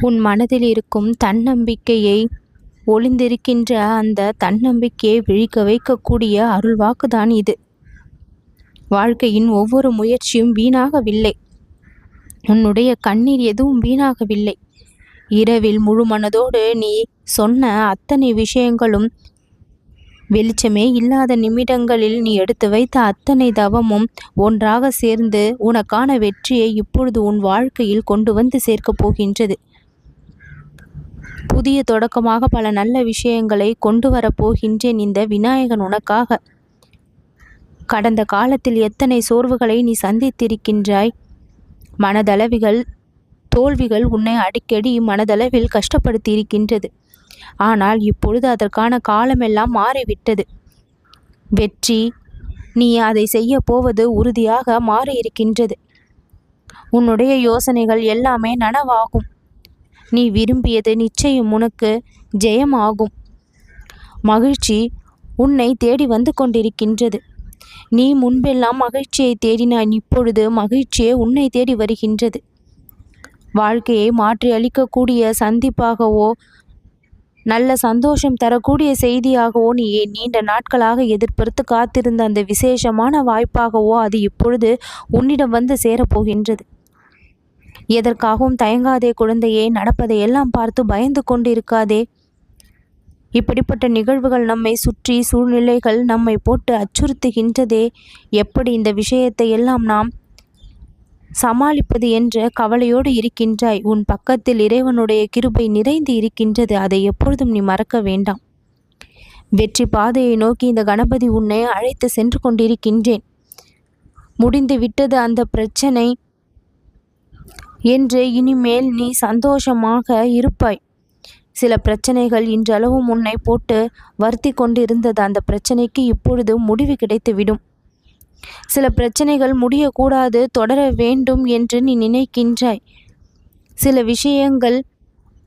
உன் மனதில் இருக்கும் தன்னம்பிக்கையை ஒளிந்திருக்கின்ற அந்த தன்னம்பிக்கையை விழிக்க வைக்கக்கூடிய அருள்வாக்குதான் இது. வாழ்க்கையின் ஒவ்வொரு முயற்சியும் வீணாகவில்லை. உன்னுடைய கண்ணீர் எதுவும் வீணாகவில்லை. இரவில் முழு மனதோடு நீ சொன்ன அத்தனை விஷயங்களும் வெளிச்சமே இல்லாத நிமிடங்களில் நீ எடுத்து வைத்த அத்தனை தவமும் ஒன்றாக சேர்ந்து உனக்கான வெற்றியை இப்பொழுது உன் வாழ்க்கையில் கொண்டு வந்து சேர்க்கப் போகின்றது. புதிய தொடக்கமாக பல நல்ல விஷயங்களை கொண்டு வரப்போகின்றேன் இந்த விநாயகன் உனக்காக. கடந்த காலத்தில் எத்தனை சோர்வுகளை நீ சந்தித்திருக்கின்றாய்? மனதளவிகள் தோல்விகள் உன்னை அடிக்கடி மனதளவில் கஷ்டப்படுத்தி இருக்கின்றது ஆனால் இப்பொழுது அதற்கான காலமெல்லாம் மாறிவிட்டது. வெற்றி நீ அதை செய்ய போவது உறுதியாக மாறியிருக்கின்றது. உன்னுடைய யோசனைகள் எல்லாமே நனவாகும். நீ விரும்பியது நிச்சயம் உனக்கு ஜெயமாகும். மகிழ்ச்சி உன்னை தேடி வந்து கொண்டிருக்கின்றது. நீ முன்பெல்லாம் மகிழ்ச்சியை தேடினாய் இப்பொழுது மகிழ்ச்சியே உன்னை தேடி வருகின்றது. வாழ்க்கையை மாற்றி அளிக்கக்கூடிய சந்திப்பாகவோ நல்ல சந்தோஷம் தரக்கூடிய செய்தியாகவோ நீ நீண்ட நாட்களாக எதிர்பார்த்து காத்திருந்த அந்த விசேஷமான வாய்ப்பாகவோ அது இப்பொழுது உன்னிடம் வந்து சேரப்போகின்றது எதற்காகவும் தயங்காதே குழந்தையே நடப்பதை எல்லாம் பார்த்து பயந்து கொண்டிருக்காதே. இப்படிப்பட்ட நிகழ்வுகள் நம்மை சுற்றி சூழ்நிலைகள் நம்மை போட்டு அச்சுறுத்துகின்றதே. எப்படி இந்த விஷயத்தை எல்லாம் நாம் சமாளிப்பது என்ற கவலையோடு இருக்கின்றாய். உன் பக்கத்தில் இறைவனுடைய கிருபை நிறைந்து இருக்கின்றது. அதை எப்பொழுதும் நீ மறக்க வேண்டாம். வெற்றி பாதையை நோக்கி இந்த கணபதி உன்னை அழைத்து சென்று கொண்டிருக்கின்றேன். முடிந்து விட்டது அந்த பிரச்சனை. என்று இனிமேல் நீ சந்தோஷமாக இருப்பாய். சில பிரச்சனைகள் இன்றளவும் உன்னை போட்டு வருத்தி கொண்டிருந்தது. அந்த பிரச்சனைக்கு இப்பொழுது முடிவு கிடைத்துவிடும். சில பிரச்சனைகள் முடியக்கூடாது தொடர வேண்டும் என்று நீ நினைக்கின்றாய். சில விஷயங்கள்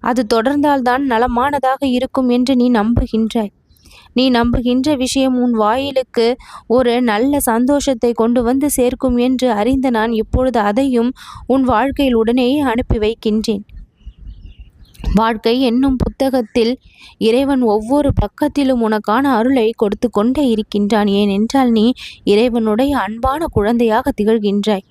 அது தொடர்ந்தால்தான் நலமானதாக இருக்கும் என்று நீ நம்புகின்றாய். நீ நம்புகின்ற விஷயம் உன் வாயிலுக்கு ஒரு நல்ல சந்தோஷத்தை கொண்டு வந்து சேர்க்கும் என்று அறிந்த நான் இப்பொழுது அதையும் உன் வாழ்க்கையில் உடனேயே அனுப்பி வைக்கின்றேன். வாழ்க்கை என்னும் புத்தகத்தில் இறைவன் ஒவ்வொரு பக்கத்திலும் உனக்கான அருளை கொடுத்து கொண்டே இருக்கின்றான். ஏனென்றால் நீ இறைவனுடைய அன்பான குழந்தையாக திகழ்கின்றாய்.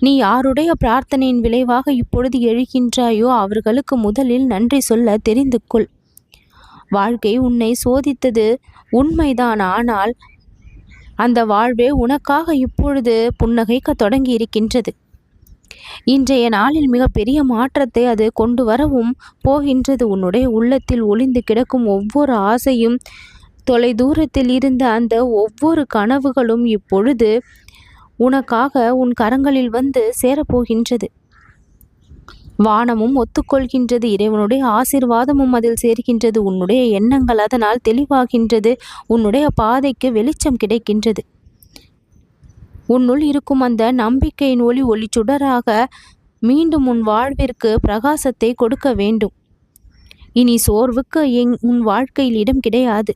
நீ யாருடைய பிரார்த்தனையின் விளைவாக இப்பொழுது எழுகின்றாயோ அவர்களுக்கு முதலில் நன்றி சொல்ல தெரிந்து கொள் வாழ்க்கை உன்னை சோதித்தது உண்மைதான். ஆனால் அந்த வாழ்வே உனக்காக இப்பொழுது புன்னகைக்க தொடங்கி இருக்கின்றது இன்றைய நாளில் மிகப்பெரிய மாற்றத்தை அது கொண்டு வரவும் போகின்றது. உன்னுடைய உள்ளத்தில் ஒளிந்து கிடக்கும் ஒவ்வொரு ஆசையும் தொலை தூரத்தில் இருந்த அந்த ஒவ்வொரு கனவுகளும் இப்பொழுது உனக்காக உன் கரங்களில் வந்து சேரப்போகின்றது வானமும் ஒத்துக்கொள்கின்றது. இறைவனுடைய ஆசிர்வாதமும் அதில் சேர்கின்றது. உன்னுடைய எண்ணங்கள் அதனால் தெளிவாகின்றது. உன்னுடைய பாதைக்கு வெளிச்சம் கிடைக்கின்றது. உன்னுள் இருக்கும் அந்த நம்பிக்கையின் ஒளி ஒளி சுடராக மீண்டும் உன் வாழ்விற்கு பிரகாசத்தை கொடுக்க வேண்டும். இனி சோர்வுக்கு எங் உன் வாழ்க்கையில் இடம் கிடையாது.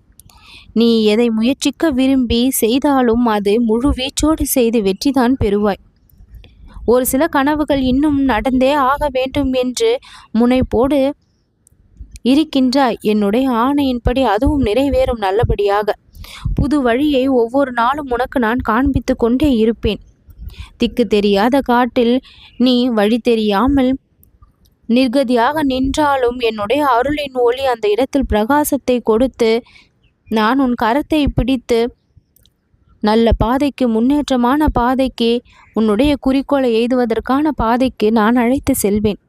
நீ எதை முயற்சிக்க விரும்பி செய்தாலும் அது முழு வீச்சோடு செய்து வெற்றிதான் பெறுவாய். ஒரு சில கனவுகள் இன்னும் நடந்தே ஆக வேண்டும் என்று முனைப்போடு இருக்கின்றாய். என்னுடைய ஆணையின்படி அதுவும் நிறைவேறும் நல்லபடியாக. புது வழியை ஒவ்வொரு நாளும் உனக்கு நான் காண்பித்து கொண்டே இருப்பேன். திக்கு தெரியாத காட்டில் நீ வழி தெரியாமல் நிர்கதியாக நின்றாலும் என்னுடைய அருளின் ஒளி அந்த இடத்தில் பிரகாசத்தை கொடுத்து நான் உன் கரத்தை பிடித்து நல்ல பாதைக்கு முன்னேற்றமான பாதைக்கு உன்னுடைய குறிக்கோளை எய்துவதற்கான பாதைக்கு நான் அழைத்து செல்வேன்.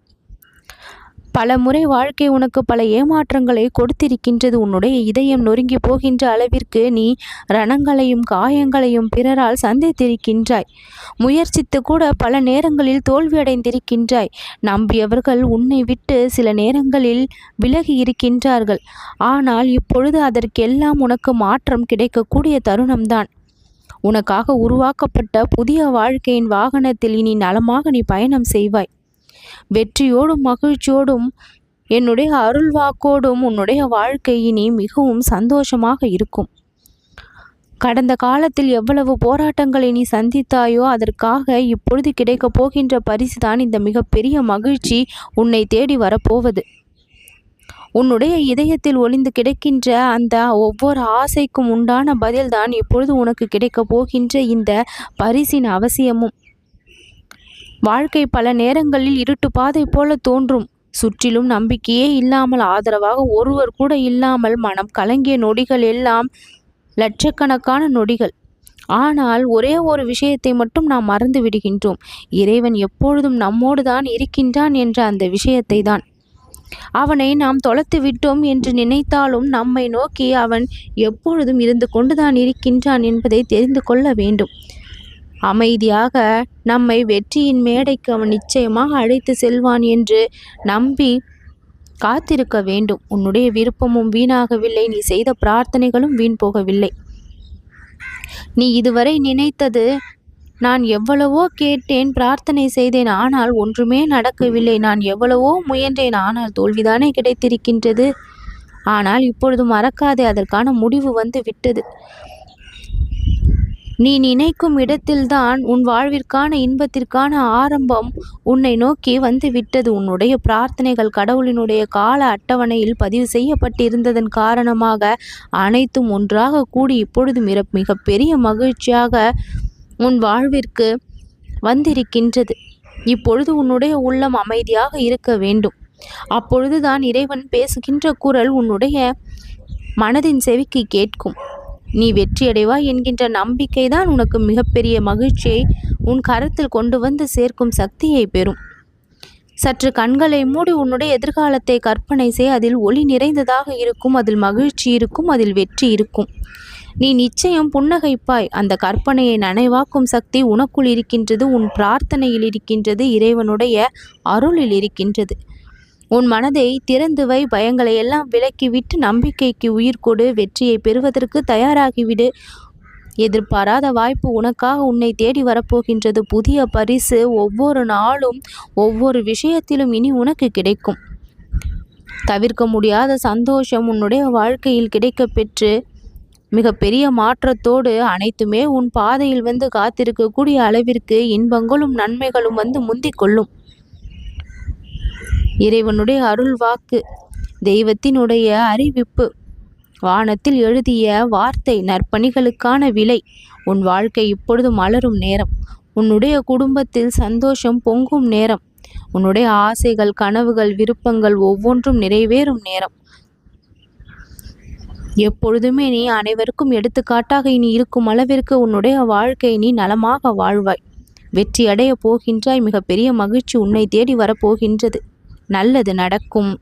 பல முறை வாழ்க்கை உனக்கு பல ஏமாற்றங்களை கொடுத்திருக்கின்றது. உன்னுடைய இதயம் நொறுங்கி போகின்ற அளவிற்கு நீ ரணங்களையும் காயங்களையும் பிறரால் சந்தித்திருக்கின்றாய். முயற்சித்து கூட பல நேரங்களில் தோல்வியடைந்திருக்கின்றாய். நம்பியவர்கள் உன்னை விட்டு சில நேரங்களில் விலகி இருக்கின்றார்கள் ஆனால் இப்பொழுது அதற்கெல்லாம் உனக்கு மாற்றம் கிடைக்கக்கூடிய தருணம்தான். உனக்காக உருவாக்கப்பட்ட புதிய வாழ்க்கையின் வாகனத்தில் இனி நலமாக நீ பயணம் செய்வாய். வெற்றியோடும் மகிழ்ச்சியோடும் என்னுடைய அருள் வாக்கோடும் உன்னுடைய வாழ்க்கை இனி மிகவும் சந்தோஷமாக இருக்கும். கடந்த காலத்தில் எவ்வளவு போராட்டங்களை நீ சந்தித்தாயோ அதற்காக இப்பொழுது கிடைக்கப் போகின்ற பரிசுதான் இந்த மிகப்பெரிய மகிழ்ச்சி உன்னை தேடி வரப்போவது. உன்னுடைய இதயத்தில் ஒளிந்து கிடக்கின்ற அந்த ஒவ்வொரு ஆசைக்கும் உண்டான பதில்தான் இப்பொழுது உனக்கு கிடைக்கப் போகின்ற இந்த பரிசின் அவசியமும். வாழ்க்கை பல நேரங்களில் இருட்டு பாதை போல தோன்றும். சுற்றிலும் நம்பிக்கையே இல்லாமல் ஆதரவாக ஒருவர் கூட இல்லாமல் மனம் கலங்கிய நொடிகள் எல்லாம் லட்சக்கணக்கான நொடிகள். ஆனால் ஒரே ஒரு விஷயத்தை மட்டும் நாம் மறந்து விடுகின்றோம். இறைவன் எப்பொழுதும் நம்மோடு தான் இருக்கின்றான் என்ற அந்த விஷயத்தை தான் அவனை நாம் தொலைத்து விட்டோம் என்று நினைத்தாலும் நம்மை நோக்கி அவன் எப்பொழுதும் இருந்து கொண்டுதான் இருக்கின்றான் என்பதை தெரிந்து கொள்ள வேண்டும். அமைதியாக நம்மை வெற்றியின் மேடைக்கு அவன் நிச்சயமாக அழைத்து செல்வான் என்று நம்பி காத்திருக்க வேண்டும். உன்னுடைய விருப்பமும் வீணாகவில்லை. நீ செய்த பிரார்த்தனைகளும் வீண் போகவில்லை. நீ இதுவரை நினைத்தது நான் எவ்வளவோ கேட்டேன் பிரார்த்தனை செய்தேன் ஆனால் ஒன்றுமே நடக்கவில்லை. நான் எவ்வளவோ முயன்றேன் ஆனால் தோல்விதானே கிடைத்திருக்கின்றது. ஆனால் இப்பொழுது மறக்காதே அதற்கான முடிவு வந்து விட்டது. நீ நினைக்கும் இடத்தில்தான் உன் வாழ்விற்கான இன்பத்திற்கான ஆரம்பம் உன்னை நோக்கி வந்து விட்டது. உன்னுடைய பிரார்த்தனைகள் கடவுளினுடைய கால அட்டவணையில் பதிவு செய்யப்பட்டிருந்ததன் காரணமாக அனைத்தும் ஒன்றாக கூடி இப்பொழுது மிக மிகப்பெரிய மகிழ்ச்சியாக உன் வாழ்விற்கு வந்திருக்கின்றது. இப்பொழுது உன்னுடைய உள்ளம் அமைதியாக இருக்க வேண்டும். அப்பொழுதுதான் இறைவன் பேசுகின்ற குரல் உன்னுடைய மனதின் செவிக்கு கேட்கும். நீ வெற்றியடைவாய் என்கின்ற நம்பிக்கை தான் உனக்கு மிகப்பெரிய மகிழ்ச்சியை உன் கரத்தில் கொண்டு வந்து சேர்க்கும் சக்தியை பெறும். சற்று கண்களை மூடி உன்னுடைய எதிர்காலத்தை கற்பனை செய். அதில் ஒளி நிறைந்ததாக இருக்கும் அதில் மகிழ்ச்சி இருக்கும் அதில் வெற்றி இருக்கும். நீ நிச்சயம் புன்னகைப்பாய். அந்த கற்பனையை நனைவாக்கும் சக்தி உனக்குள் இருக்கின்றது உன் பிரார்த்தனையில் இருக்கின்றது இறைவனுடைய அருளில் இருக்கின்றது. உன் மனதை திறந்து வை பயங்களை எல்லாம் விலக்கிவிட்டு நம்பிக்கைக்கு உயிர் கொடு வெற்றியை பெறுவதற்கு தயாராகிவிடு. எதிர்பாராத வாய்ப்பு உனக்காக உன்னை தேடி வரப்போகின்றது. புதிய பரிசு ஒவ்வொரு நாளும் ஒவ்வொரு விஷயத்திலும் இனி உனக்கு கிடைக்கும். தவிர்க்க முடியாத சந்தோஷம் உன்னுடைய வாழ்க்கையில் கிடைக்க பெற்று மிகப்பெரிய மாற்றத்தோடு அனைத்துமே உன் பாதையில் வந்து காத்திருக்கக்கூடிய அளவிற்கு இன்பங்களும் நன்மைகளும் வந்து முந்திக்கொள்ளும் இறைவனுடைய அருள் வாக்கு தெய்வத்தினுடைய அறிவிப்பு வானத்தில் எழுதிய வார்த்தை நற்பணிகளுக்கான விலை உன் வாழ்க்கை இப்பொழுது மலரும் நேரம் உன்னுடைய குடும்பத்தில் சந்தோஷம் பொங்கும் நேரம் உன்னுடைய ஆசைகள் கனவுகள் விருப்பங்கள் ஒவ்வொன்றும் நிறைவேறும் நேரம். எப்பொழுதுமே நீ அனைவருக்கும் எடுத்துக்காட்டாக இனி இருக்கும் அளவிற்கு உன்னுடைய வாழ்க்கை நீ நலமாக வாழ்வாய். வெற்றி அடைய போகின்றாய். மிகப்பெரிய மகிழ்ச்சி உன்னை தேடி வரப்போகின்றது. நல்லது நடக்கும்.